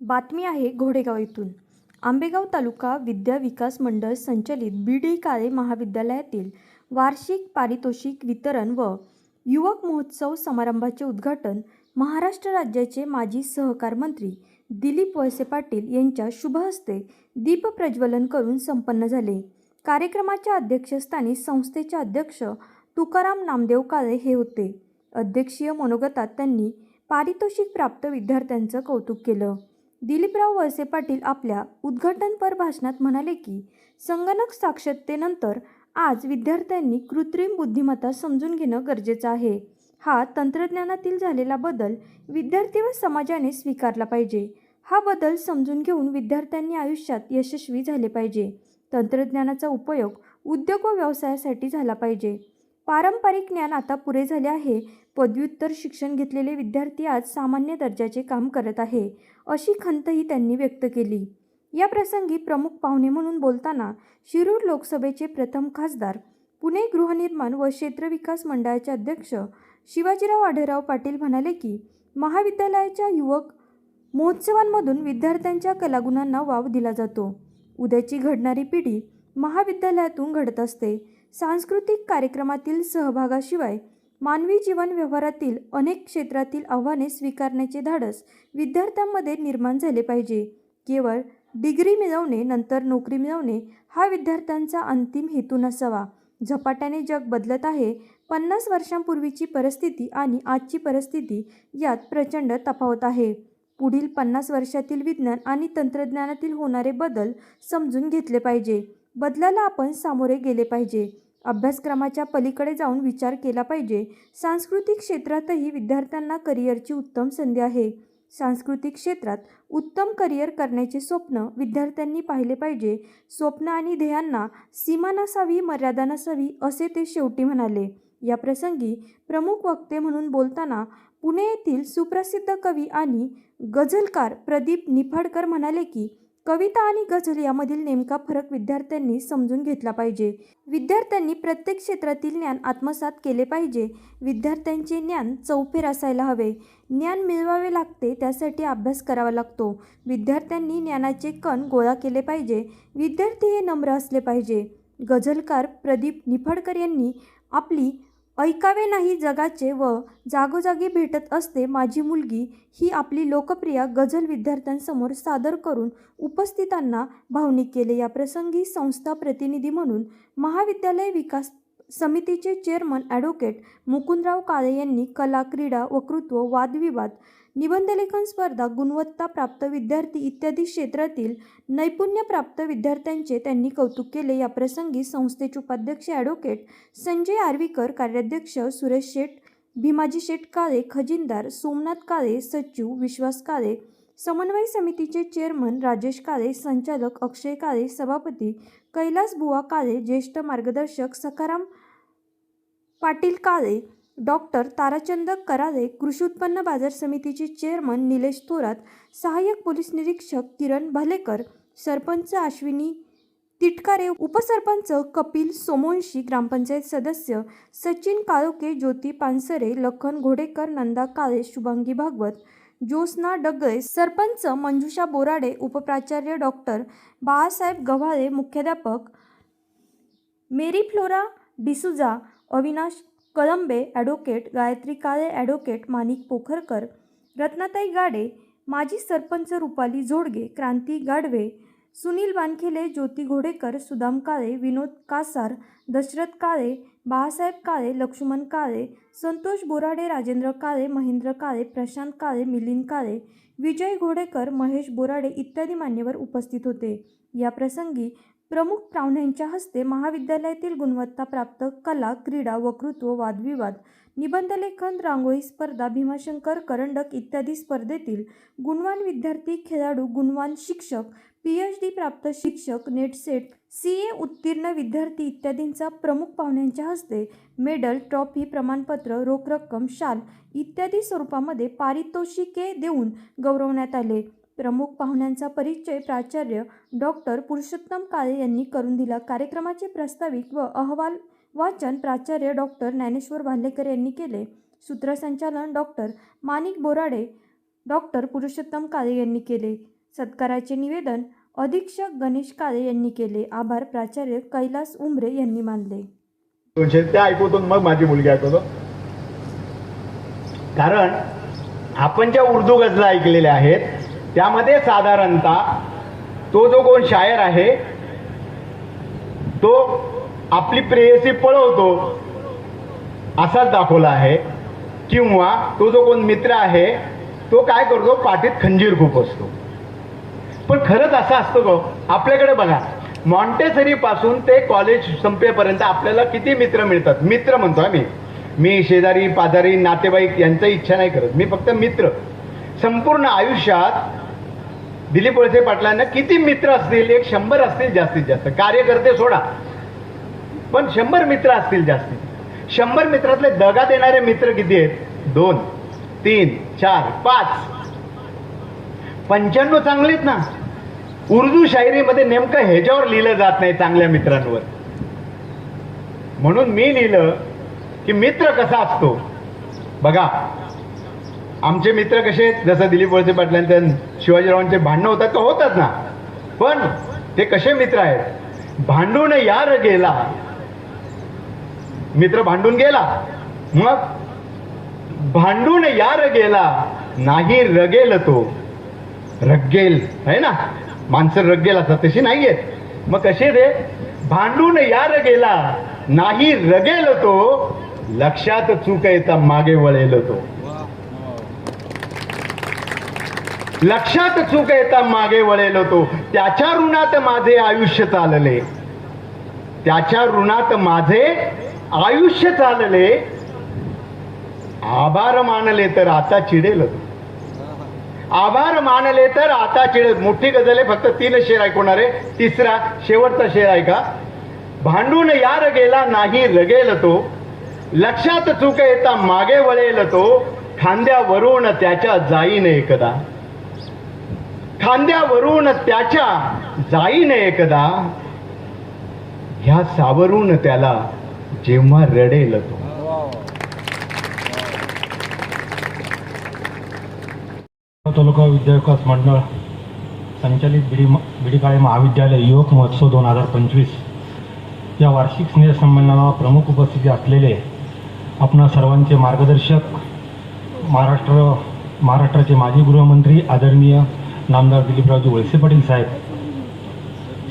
बातमी आहे घोडेगाव येथून आंबेगाव तालुका विद्या विकास मंडळ संचलित बी डी काळे महाविद्यालयातील वार्षिक पारितोषिक वितरण व युवक महोत्सव समारंभाचे उद्घाटन महाराष्ट्र राज्याचे माजी सहकार मंत्री दिलीप वळसे पाटील यांच्या शुभ हस्ते दीप प्रज्वलन करून संपन्न झाले. कार्यक्रमाच्या अध्यक्षस्थानी संस्थेचे अध्यक्ष तुकाराम नामदेव काळे हे होते. अध्यक्षीय मनोगतात त्यांनी पारितोषिक प्राप्त विद्यार्थ्यांचं कौतुक केलं. दिलीपराव वळसे पाटील आपल्या उद्घाटनपर भाषणात म्हणाले की संगणक साक्षरतेनंतर आज विद्यार्थ्यांनी कृत्रिम बुद्धिमत्ता समजून घेणं गरजेचं आहे. हा तंत्रज्ञानातील झालेला बदल विद्यार्थी व समाजाने स्वीकारला पाहिजे. हा बदल समजून घेऊन विद्यार्थ्यांनी आयुष्यात यशस्वी झाले पाहिजे. तंत्रज्ञानाचा उपयोग उद्योग व व्यवसायासाठी झाला पाहिजे. पारंपरिक ज्ञान आता पुरे झाले आहे. पदव्युत्तर शिक्षण घेतलेले विद्यार्थी आज सामान्य दर्जाचे काम करत आहे. अशी खंतही त्यांनी व्यक्त केली. या प्रसंगी प्रमुख पाहुणे म्हणून बोलताना शिरूर लोकसभेचे प्रथम खासदार पुणे गृहनिर्माण व क्षेत्र विकास मंडळाचे अध्यक्ष शिवाजीराव आढेराव पाटील म्हणाले की महाविद्यालयाच्या युवक महोत्सवांमधून विद्यार्थ्यांच्या कलागुणांना वाव दिला जातो. उद्याची घडणारी पिढी महाविद्यालयातून घडत असते. सांस्कृतिक कार्यक्रमातील सहभागाशिवाय मानवी जीवन व्यवहारातील अनेक क्षेत्रातील आव्हाने स्वीकारण्याचे धाडस विद्यार्थ्यांमध्ये निर्माण झाले पाहिजे. केवळ डिग्री मिळवणे नंतर नोकरी मिळवणे हा विद्यार्थ्यांचा अंतिम हेतू नसावा. झपाट्याने जग बदलत आहे. पन्नास वर्षांपूर्वीची परिस्थिती आणि आजची परिस्थिती यात प्रचंड तफावत आहे. पुढील पन्नास वर्षातील विज्ञान आणि तंत्रज्ञानातील होणारे बदल समजून घेतले पाहिजे. बदलाला आपण सामोरे गेले पाहिजे. अभ्यासक्रमाच्या पलीकडे जाऊन विचार केला पाहिजे. सांस्कृतिक क्षेत्रातही विद्यार्थ्यांना करिअरची उत्तम संधी आहे. सांस्कृतिक क्षेत्रात उत्तम करिअर करण्याचे स्वप्न विद्यार्थ्यांनी पाहिले पाहिजे. स्वप्न आणि ध्येयांना सीमा नसावी मर्यादा नसावी असे ते शेवटी म्हणाले. या प्रसंगी प्रमुख वक्ते म्हणून बोलताना पुणे येथील सुप्रसिद्ध कवी आणि गझलकार प्रदीप निफाडकर म्हणाले की कविता आणि गझल यामधील नेमका फरक विद्यार्थ्यांनी समजून घेतला पाहिजे. विद्यार्थ्यांनी प्रत्येक क्षेत्रातील ज्ञान आत्मसात केले पाहिजे. विद्यार्थ्यांचे ज्ञान चौफेर असायला हवे. ज्ञान मिळवावे लागते त्यासाठी अभ्यास करावा लागतो. विद्यार्थ्यांनी ज्ञानाचे कण गोळा केले पाहिजे. विद्यार्थी हे नम्र असले पाहिजे. गझलकार प्रदीप निफाडकर यांनी आपली ऐकावे नाही जगाचे व जागोजागी भेटत असते माझी मुलगी ही आपली लोकप्रिय गझल विद्यार्थ्यांसमोर सादर करून उपस्थितांना भावनिक केले. या प्रसंगी संस्था प्रतिनिधी म्हणून महाविद्यालय विकास समितीचे चेअरमन ॲडव्होकेट मुकुंदराव काळे यांनी कला क्रीडा वक्तृत्व वादविवाद निबंधलेखन स्पर्धा गुणवत्ता प्राप्त विद्यार्थी इत्यादी क्षेत्रातील नैपुण्यप्राप्त विद्यार्थ्यांचे त्यांनी कौतुक केले. या प्रसंगी संस्थेचे उपाध्यक्ष ॲडव्होकेट संजय आर्वीकर कार्याध्यक्ष सुरेश शेठ भीमाजी शेठ काळे खजिनदार सोमनाथ काळे सचिव विश्वास काळे समन्वय समितीचे चेअरमन राजेश काळे संचालक अक्षय काळे सभापती कैलास बुवा काळे ज्येष्ठ मार्गदर्शक सखाराम पाटील काळे डॉक्टर ताराचंद कराळे कृषी उत्पन्न बाजार समितीचे चेअरमन निलेश थोरात सहाय्यक पोलीस निरीक्षक किरण भालेकर सरपंच अश्विनी तिटकारे उपसरपंच कपिल सोमोंशी ग्रामपंचायत सदस्य सचिन काळोके ज्योती पानसरे लखन घोडेकर नंदा काळे शुभांगी भागवत ज्योत्स्ना डगळे सरपंच मंजुषा बोराडे उपप्राचार्य डॉक्टर बाळासाहेब गव्हाळे मुख्याध्यापक मेरी flora D'Souza Avinash Kalambe advocate Gayatri Kale advocate Manik Pokharkar Ratnatai Gade माजी सरपंच रुपाली जोडगे क्रांती गाडवे सुनील वानखेले ज्योती घोडेकर सुदाम काळे विनोद कासार दशरथ काळे बाळासाहेब काळे लक्ष्मण काळे संतोष बोराडे राजेंद्र काळे महेंद्र काळे प्रशांत काळे मिलिंद काळे विजय घोडेकर महेश बोराडे इत्यादी मान्यवर उपस्थित होते. या प्रसंगी प्रमुख पाहुण्यांच्या हस्ते महाविद्यालयातील गुणवत्ता प्राप्त कला क्रीडा वक्तृत्व वादविवाद निबंधलेखन रांगोळी स्पर्धा भीमाशंकर करंडक इत्यादी स्पर्धेतील गुणवान विद्यार्थी खेळाडू गुणवान शिक्षक पी एच डी प्राप्त शिक्षक नेटसेट सी ए उत्तीर्ण विद्यार्थी इत्यादींचा प्रमुख पाहुण्यांच्या हस्ते मेडल ट्रॉफी प्रमाणपत्र रोख रक्कम शाल इत्यादी स्वरूपामध्ये पारितोषिके देऊन गौरवण्यात आले. प्रमुख पाहुण्यांचा परिचय प्राचार्य डॉक्टर पुरुषोत्तम काळे यांनी करून दिला. कार्यक्रमाचे प्रास्ताविक व अहवाल वाचन प्राचार्य डॉक्टर ज्ञानेश्वर भालेकर यांनी केले. सूत्रसंचालन डॉक्टर माणिक बोराडे डॉक्टर पुरुषोत्तम काळे यांनी केले. सत्काराचे निवेदन अधीक्षक गणेश काळे यांनी केले. आभार प्राचार्य कैलास उमरे यांनी मानले. दोनशे ते ऐकवतो मग माझी मुलगी ऐकवतो कारण आपण ज्या उर्दू गजला ऐकलेल्या आहेत त्यामध्ये साधारणतः तो जो कोण शायर आहे तो आपली प्रेयसी पळवतो असाच दाखवला आहे. किंवा तो जो कोण मित्र आहे तो काय करतो पाठीत खंजीर खूप असतो. पण खरंच असं असतं गो आपल्याकडे बघा मॉन्टेसरी पासून ते कॉलेज संपेपर्यंत आपल्याला किती मित्र मिळतात? मित्र म्हणतो आम्ही. मी शेजारी पाजारी नातेवाईक यांचा इच्छा नाही करत. मी फक्त मित्र. संपूर्ण आयुष्यात दिलीप वळसे पाटलांना किती मित्र असतील? एक शंभर असतील जास्तीत जास्त. कार्यकर्ते सोडा. पण शंभर मित्र असतील जास्तीत. शंभर मित्रातले दगा देणारे मित्र किती आहेत? दोन तीन चार पाच. पंच्याण्णव चांगलेत ना. उर्दू शायरीमध्ये नेमकं ह्याच्यावर लिहिलं जात नाही चांगल्या मित्रांवर. म्हणून मी लिहिलं की मित्र कसा असतो? बघा आमचे मित्र कसे आहेत? जसं दिलीप वळसे पाटलांच्या शिवाजीरावांचे भांडणं होतात तर होतात ना. पण ते कसे मित्र आहेत? भांडून यार गेला. मित्र भांडून गेला. मग भांडून यार गेला. नाही रगेल तो. रगेल. आहे ना? माणसं रगेल असतात तशी नाही आहेत. मग कसे रे? भांडून यार गेला. नाही रगेल तो. लक्षात चुक येता मागे वळेल तो. लक्षात चूक येता मागे वळेल तो. त्याच्या ऋणात माझे आयुष्य चालले. त्याच्या ऋणात माझे आयुष्य चालले. आभार मानले तर आता चिडेल आभार मानले तर आता चिडेल. मोठी गजल आहे फक्त तीन शेर ऐकवणार. आहे तिसरा शेवटचा शेर ऐका भांडून यार गेला नाही रगेल तो. लक्षात चूक येता मागे वळेल तो. खांद्यावरून त्याच्या जाईन एकदा. खांद्यावरून त्याच्या जाईन एकदा ह्या सावरून त्याला जेव्हा रडेल तो. तालुका विद्याविकास मंडळ संचालित बिडी बिडीकाळे महाविद्यालय युवक महोत्सव दोन हजार पंचवीस. या वार्षिक स्नेहसंमेलनाला प्रमुख उपस्थिती असलेले आपणा सर्वांचे मार्गदर्शक महाराष्ट्र महाराष्ट्राचे माजी गृहमंत्री आदरणीय नामदार दिलीपरावजी वळसे पाटील साहेब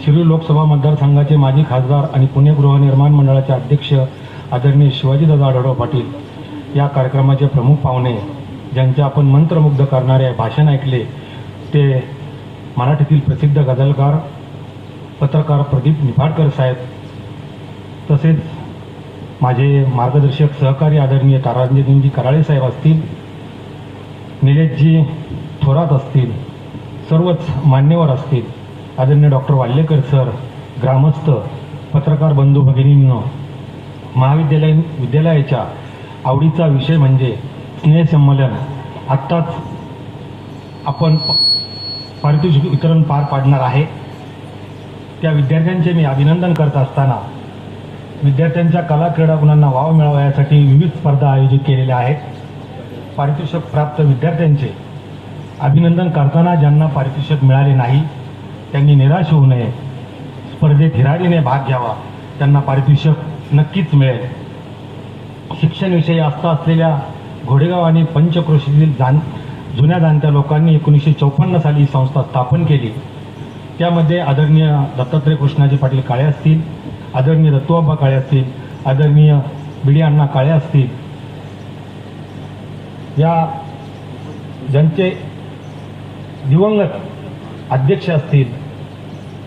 शिरूर लोकसभा मतदारसंघाचे माजी खासदार आणि पुणे गृहनिर्माण मंडळाचे अध्यक्ष आदरणीय शिवाजीदादा आढळराव पाटील या कार्यक्रमाचे प्रमुख पाहुणे ज्यांचे आपण मंत्रमुग्ध करणारे भाषण ऐकले ते मराठीतील प्रसिद्ध गझलकार पत्रकार प्रदीप निफाडकर साहेब तसेच माझे मार्गदर्शक सहकारी आदरणीय तारांजनजी कराळे साहेब असतील निलेशजी थोरात असतील सर्वच मान्यवर असतील. आदरणीय डॉक्टर वाल्लेकर सर ग्रामस्थ पत्रकार बंधू भगिनींनो महाविद्यालयीन विद्यालयाच्या आवडीचा विषय म्हणजे स्नेहसंमेलन आत्ताच आपण प- पारितोषिक वितरण पार पाडणार आहे. त्या विद्यार्थ्यांचे मी अभिनंदन करत असताना विद्यार्थ्यांच्या कला क्रीडा गुणांना वाव मिळावा यासाठी विविध स्पर्धा आयोजित केलेल्या आहेत. पारितोषिक प्राप्त विद्यार्थ्यांचे अभिनंदन करताना ज्यांना पारितोषिक मिळाले नाही त्यांनी निराश होऊ नये. स्पर्धेत हिराडीने भाग घ्यावा. त्यांना पारितोषिक नक्कीच मिळेल. शिक्षणविषयी आस्था असलेल्या घोडेगाव आणि पंचक्रोशीतील जाण जुन्या जाणत्या लोकांनी एकोणीसशे चौपन्न साली ही संस्था स्थापन केली. त्यामध्ये आदरणीय दत्तात्रय कृष्णाजी पाटील काळे असतील आदरणीय दत्तूबाबा काळे असतील आदरणीय बिडी अण्णा काळे असतील. या ज्यांचे दिवंगत अध्यक्ष असतील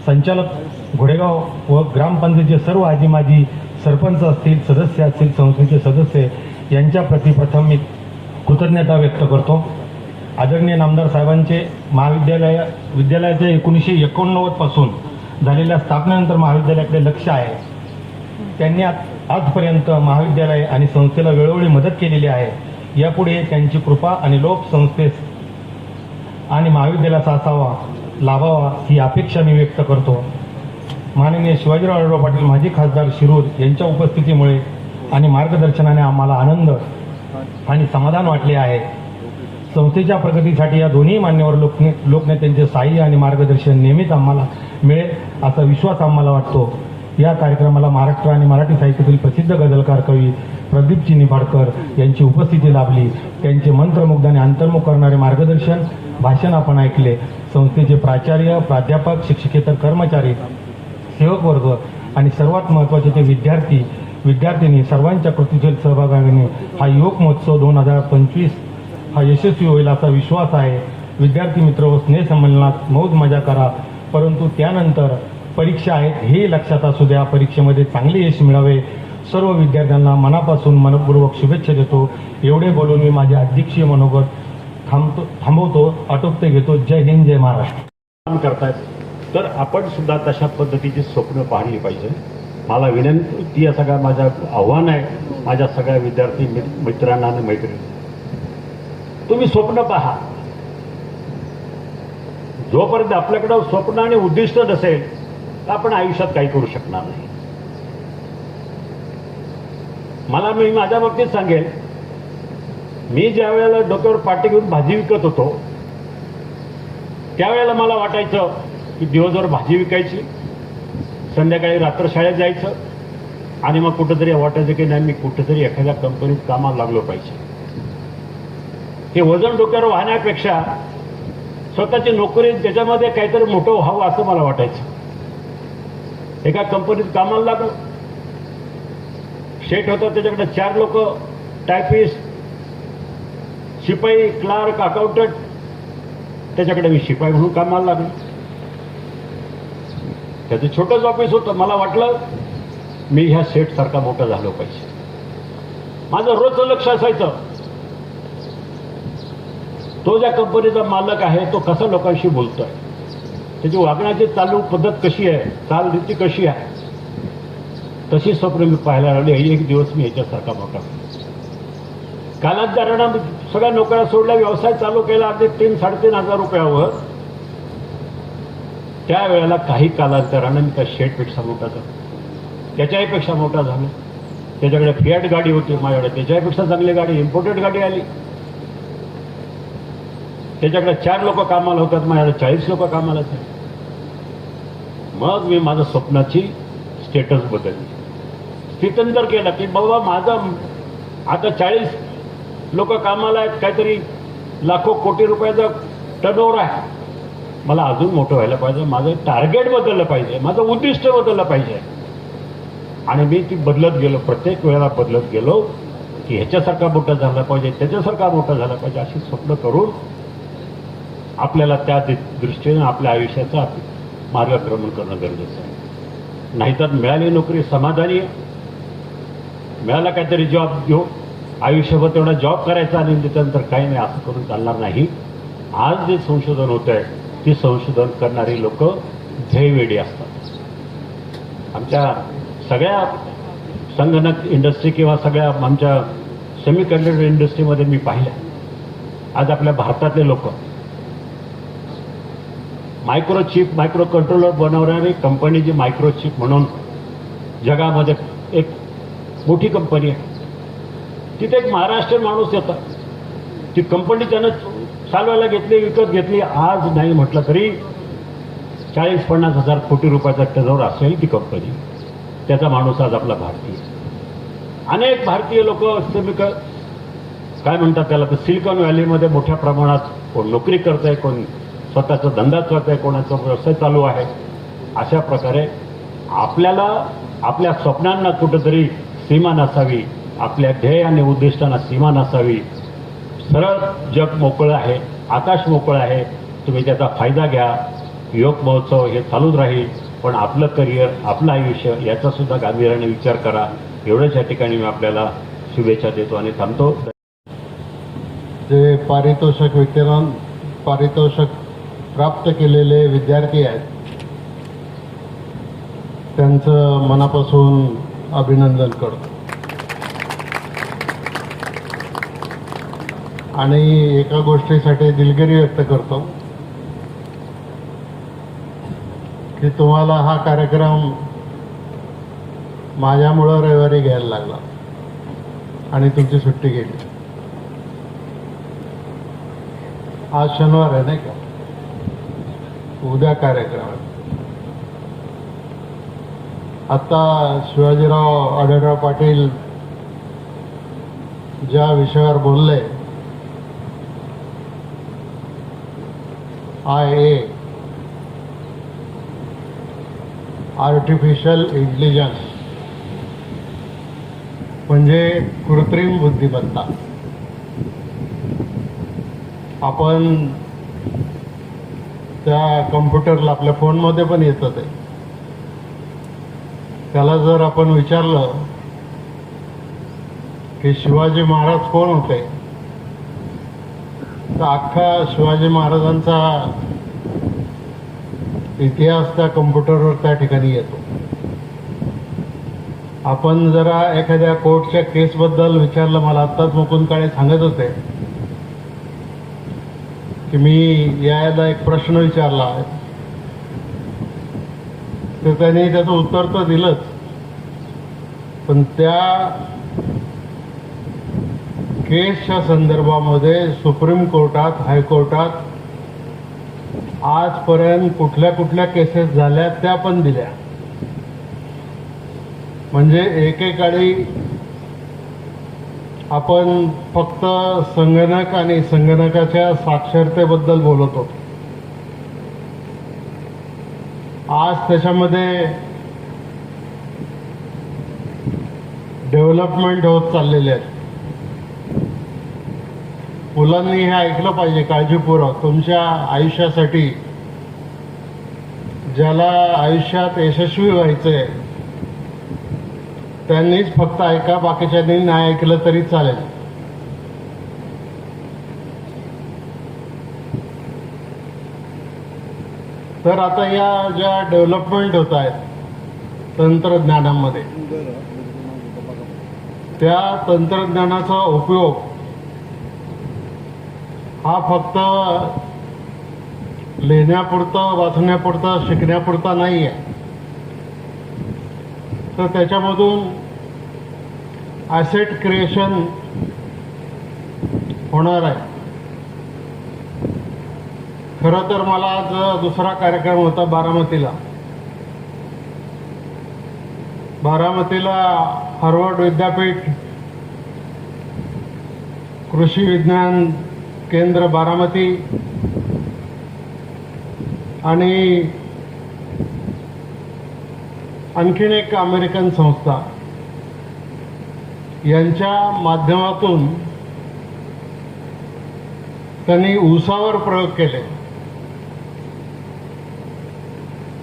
संचालक घोडेगाव व ग्रामपंचायतीचे सर्व आजी माजी सरपंच असतील सदस्य असतील संस्थेचे सदस्य यांच्या प्रति प्रथम मी कृतज्ञता व्यक्त करतो. आदरणीय नामदार साहेबांचे महाविद्यालय विद्यालयाचे एकोणीसशे एकोणनव्वदपासून झालेल्या स्थापनेनंतर महाविद्यालयाकडे लक्ष आहे. त्यांनी आजपर्यंत महाविद्यालय आणि संस्थेला वेळोवेळी मदत केलेली आहे. यापुढे त्यांची कृपा आणि लोक संस्थेस आणि महाविद्यालयाचा असावा लाभावा ही अपेक्षा मी व्यक्त करतो. माननीय शिवाजीराव आढळराव पाटील माजी खासदार शिरूर यांच्या उपस्थितीमुळे आणि मार्गदर्शनाने आम्हाला आनंद आणि समाधान वाटले आहे. संस्थेच्या प्रगतीसाठी या दोन्ही मान्यवर लोकने लोकनेत्यांचे साह्य आणि मार्गदर्शन नेहमीच आम्हाला मिळेल असा विश्वास आम्हाला वाटतो. या कार्यक्रमाला महाराष्ट्र आणि मराठी साहित्यातील प्रसिद्ध गझलकार कवी प्रदीपजी निफाडकर यांची उपस्थिती लाभली. त्यांचे मंत्रमुग्ध आणि अंतर्मुख करणारे मार्गदर्शन भाषण आपण ऐकले. संस्थेचे प्राचार्य प्राध्यापक शिक्षकेतर कर्मचारी सेवक वर्ग आणि सर्वात महत्त्वाचे ते विद्यार्थी विद्यार्थिनी सर्वांच्या कृतीशील सहभागाने हा युवक महोत्सव दोन हजार पंचवीस हा यशस्वी होईल असा विश्वास आहे. विद्यार्थी मित्र हो, व स्नेहसंमेलनात मौज मजा करा. परंतु त्यानंतर परीक्षा आहेत हे लक्षात असू द्या. परीक्षेमध्ये चांगले यश मिळावे. सर्व विद्यार्थ्यांना मनापासून मनपूर्वक शुभेच्छा देतो. एवढे बोलून मी माझे अध्यक्षीय मनोगत थांबतो थांबवतो आटोपते घेतो. जय हिंद जय महाराष्ट्र. काम करतायत. तर आपण सुद्धा तशा पद्धतीची स्वप्न पाहिली पाहिजे. मला विनंती ती या सगळ्या माझ्या आव्हान आहे. माझ्या सगळ्या विद्यार्थी मित्रांना आणि मैत्रिणी. तुम्ही स्वप्न पहा. जोपर्यंत आपल्याकडं स्वप्न आणि उद्दिष्ट नसेल आपण आयुष्यात काही करू शकणार नाही. मला मी माझ्या बाबतीत सांगेल मी ज्या वेळेला डोक्यावर पाटी घेऊन भाजी विकत होतो त्यावेळेला मला वाटायचं की दिवसभर भाजी विकायची संध्याकाळी रात्र शाळेत जायचं आणि मग कुठंतरी वाटायचं की नाही मी कुठंतरी एखाद्या कंपनीत कामाला लागलो पाहिजे. हे वजन डोक्यावर वाहण्यापेक्षा स्वतःची नोकरी त्याच्यामध्ये काहीतरी मोठं व्हावं असं मला वाटायचं. एका कंपनीत कामाला लागलो. सेट होता त्याच्याकडे चार लोक टायपिस्ट शिपाई क्लार्क अकाउंटंट त्याच्याकडे मी शिपाई म्हणून कामाला लागलो. त्याचं छोटंच ऑफिस होतं. मला वाटलं मी ह्या सेटसारखा मोठा झालो पाहिजे. माझं रोजचं लक्ष असायचं. तो ज्या कंपनीचा मालक आहे तो कसा लोकांशी बोलतोय? त्याची वागण्याची चालू पद्धत कशी आहे चालरीती कशी आहे तशी स्वप्न मी पाहायला लागले. एक दिवस मी याच्यासारखा मोठा कालांतरानं सगळ्या नोकऱ्या सोडल्या व्यवसाय चालू केला अगदी तीन साडेतीन हजार रुपयावर. त्यावेळेला काही कालांतरानं मी त्या शेटपेक्षा मोठा झालो. त्याच्याहीपेक्षा मोठा झालो. त्याच्याकडे फियाट गाडी होती माझ्याकडे. त्याच्यापेक्षा चांगली गाडी इम्पोर्टेड गाडी आली. त्याच्याकडे चार लोक कामाला होतात माझ्याकडे चाळीस लोक कामाला होते मग मी माझ्या स्वप्नाची स्टेटस बदलली. स्थितंतर केलं की बाबा माझं आता चाळीस लोक कामाला आहेत काहीतरी लाखो कोटी रुपयाचं टर्नओव्हर आहे. मला अजून मोठं व्हायला पाहिजे माझं टार्गेट बदललं पाहिजे माझं उद्दिष्ट बदललं पाहिजे. आणि मी ती बदलत गेलो प्रत्येक वेळेला बदलत गेलो की ह्याच्यासारखा मोठा झाला पाहिजे त्याच्यासारखा मोठा झाला पाहिजे अशी स्वप्न करून आपल्याला त्या दृष्टीने आपल्या आयुष्याचा मार्गक्रमण करणं गरजेचं आहे. नाहीतर मिळाली नोकरी समाधानी आहे. मिळाला काहीतरी जॉब घेऊ. आयुष्यभर तेवढा जॉब करायचा आणि त्याच्यानंतर काही नाही असं करून चालणार नाही. आज जे संशोधन होत आहे ती संशोधन करणारी लोक ध्येयवेडी असतात. आमच्या सगळ्या संगणक इंडस्ट्री किंवा सगळ्या आमच्या सेमी कंडक्टर इंडस्ट्रीमध्ये मी पाहिलं आज आपल्या भारतातले लोक मायक्रोचिप मायक्रो कंट्रोलर बनवणारी कंपनी जी मायक्रोचिप म्हणून जगामध्ये एक मोठी कंपनी आहे. तिथे एक महाराष्ट्रीयन माणूस येतात ती कंपनी त्यानं चालवायला घेतली विकत घेतली. आज नाही म्हटलं तरी चाळीस पन्नास हजार कोटी रुपयाचा टर्नओव्हर असेल ती कंपनी त्याचा माणूस आज आपला भारतीय अनेक भारतीय लोक सेमिक काय म्हणतात त्याला तर सिलिकॉन व्हॅलीमध्ये मोठ्या प्रमाणात कोण नोकरी करत आहे कोण स्वतःचा धंदा करत आहे कोणाचा व्यवसाय चालू आहे. अशा प्रकारे आपल्याला आपल्या स्वप्नांना कुठंतरी सीमा नसावी आपल्या ध्येय आणि उद्दिष्टांना सीमा नसावी. सरळ जग मोकळं आहे आकाश मोकळं आहे तुम्ही त्याचा फायदा घ्या. योग महोत्सव हे चालूच राहील पण आपलं करिअर आपलं आयुष्य याचा सुद्धा गांभीर्याने विचार करा. एवढंच या ठिकाणी मी आपल्याला शुभेच्छा देतो आणि थांबतो. जे पारितोषिक वितरण. पारितोषिक प्राप्त केलेले विद्यार्थी आहेत. त्यांचं मनापासून अभिनंदन करतो. आणि एका गोष्टीसाठी दिलगिरी व्यक्त करतो की तुम्हाला हा कार्यक्रम माझ्यामुळं रविवारी घ्यायला लागला आणि तुमची सुट्टी गेली. आज शनिवार आहे नाही का? उद्या कार्यक्रम. आता शिवाजीराव आढळराव पाटील ज्या विषयावर बोलले आय ए आर्टिफिशियल इंटेलिजन्स म्हणजे कृत्रिम बुद्धिमत्ता. आपण त्या कम्प्युटरला आपल्या फोनमध्ये पण येतं ते. त्याला जर आपण विचारलं की शिवाजी महाराज कोण होते? तर अख्खा शिवाजी महाराजांचा इतिहास त्या कम्प्युटरवर त्या ठिकाणी येतो. आपण जरा एखाद्या कोर्टच्या केसबद्दल विचारलं मला आत्ताच मुकुंद काळे सांगत होते. की मी यायला एक प्रश्न विचारला. आहे तर त्यांनी त्याचं उत्तर तर दिलंच. पण त्या केसच्या संदर्भामध्ये सुप्रीम कोर्टात हायकोर्टात आजपर्यंत कुठल्या कुठल्या केसेस झाल्या त्या पण दिल्या. म्हणजे एकेकाळी आपण फक्त संगणक आणि संगणकाच्या साक्षरतेबद्दल बोलत होतो. आज त्याच्यामध्ये डेव्हलपमेंट होत चाललेले आहेत मुलांनी हे ऐकलं पाहिजे काळजीपूर्वक. तुमच्या आयुष्यासाठी ज्याला आयुष्यात यशस्वी व्हायचंय त्यांनीच फक्त ऐका बाकीच्यांनी नाही ऐकलं तरी चालेल. तर आता या ज्या डेव्हलपमेंट होत आहेत तंत्रज्ञानामध्ये त्या तंत्रज्ञानाचा उपयोग हा फक्त लिहिण्यापुरतं वाचण्यापुरता शिकण्यापुरता नाही आहे तर त्याच्यामधून ॲसेट क्रिएशन होणार आहे. खरं तर मला आज दुसरा कार्यक्रम होता बारामतीला. बारामतीला हार्वर्ड विद्यापीठ कृषी विज्ञान केंद्र बारामती आणि आणखीन एक अमेरिकन संस्था यांच्या माध्यमातून त्यांनी ऊसावर प्रयोग केले.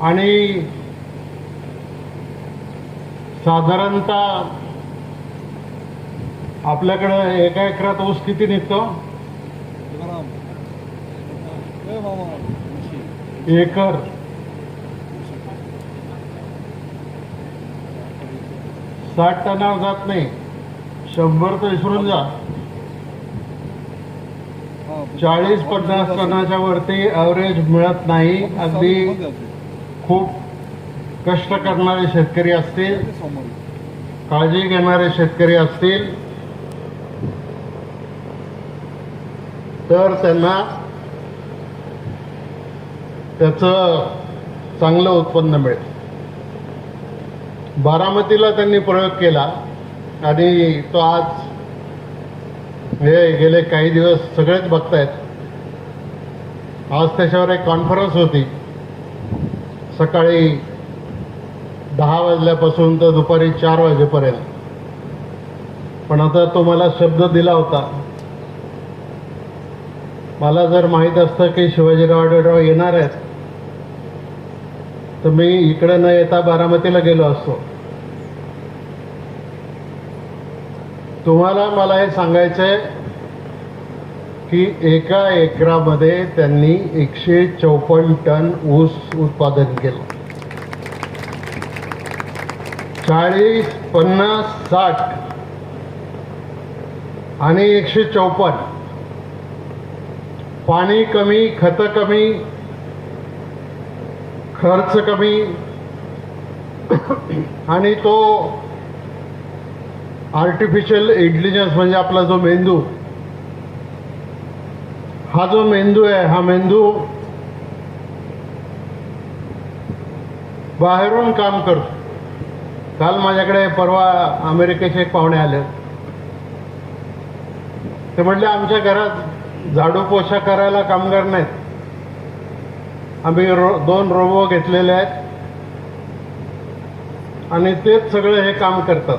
आणि साधारणतः आपल्याकडं एका एकरात ऊस किती निघतो? एकर. साठ टनावर जात नाही. शंभर तर विसरून जा. चाळीस पन्नास टनाच्या वरती ॲव्हरेज मिळत नाही. अगदी खूप कष्ट करणारे शेतकरी असतील. काळजी घेणारे शेतकरी असतील. तर त्यांना त्याचं चांगलं उत्पन्न मिळेल. बारामतीला त्यांनी प्रयोग केला. आणि तो आज हे गेले काही दिवस सगळेच बघतायत. आज त्याच्यावर एक कॉन्फरन्स होती. सकाळी दहा वाजल्यापासून तर दुपारी चार वाजेपर्यंत. पण आता तो मला शब्द दिला होता. मला जर माहीत असतं की शिवाजीराव आढळराव येणार आहेत तर मी इकडे न येता बारामतीला गेलो असतो. तुम्हाला मला हे सांगायचं आहे की एका एकरामध्ये त्यांनी एकशे चौपन्न टन ऊस उत्पादन केलं. चाळीस पन्नास साठ आणि एकशे चौपन्न. पाणी कमी खतं कमी खर्च कमी आणि तो आर्टिफिशियल इंटेलिजन्स म्हणजे आपला जो मेंदू हा जो मेंदू आहे हा मेंदू बाहेरून काम करतो. काल माझ्याकडे परवा अमेरिकेचे एक पाहुणे आले. ते म्हटले आमच्या घरात झाडू पोछा करायला कामगार नाहीत. आम्ही रो दोन रोबो घेतलेले आहेत. आणि तेच सगळे हे काम करतात.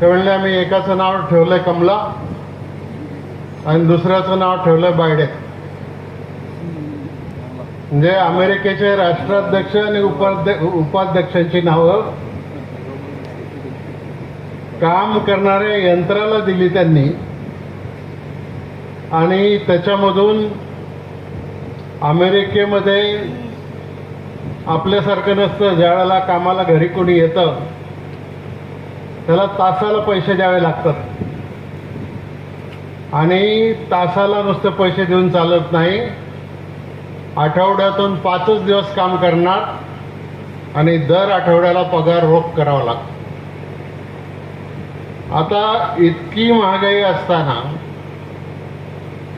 त्यावेळेला म्हणले आम्ही एकाचं नाव ठेवलंय कमला आणि दुसऱ्याचं नाव ठेवलंय बायडे. म्हणजे अमेरिकेचे राष्ट्राध्यक्ष आणि उपाध्य उपाध्यक्षांची नावं काम करणाऱ्या यंत्राला दिली त्यांनी. आणि त्याच्यामधून अमेरिकेमध्ये आपल्यासारखं नसतं ज्या वेळेला कामाला घरी कोणी येतं त्याला तासाला पैसे द्यावे लागतात. आणि तासाला नुसतं पैसे देऊन चालत नाही. आठवड्यातून पाचच दिवस काम करणार आणि दर आठवड्याला पगार रोख करावा लागतो. आता इतकी महागाई असताना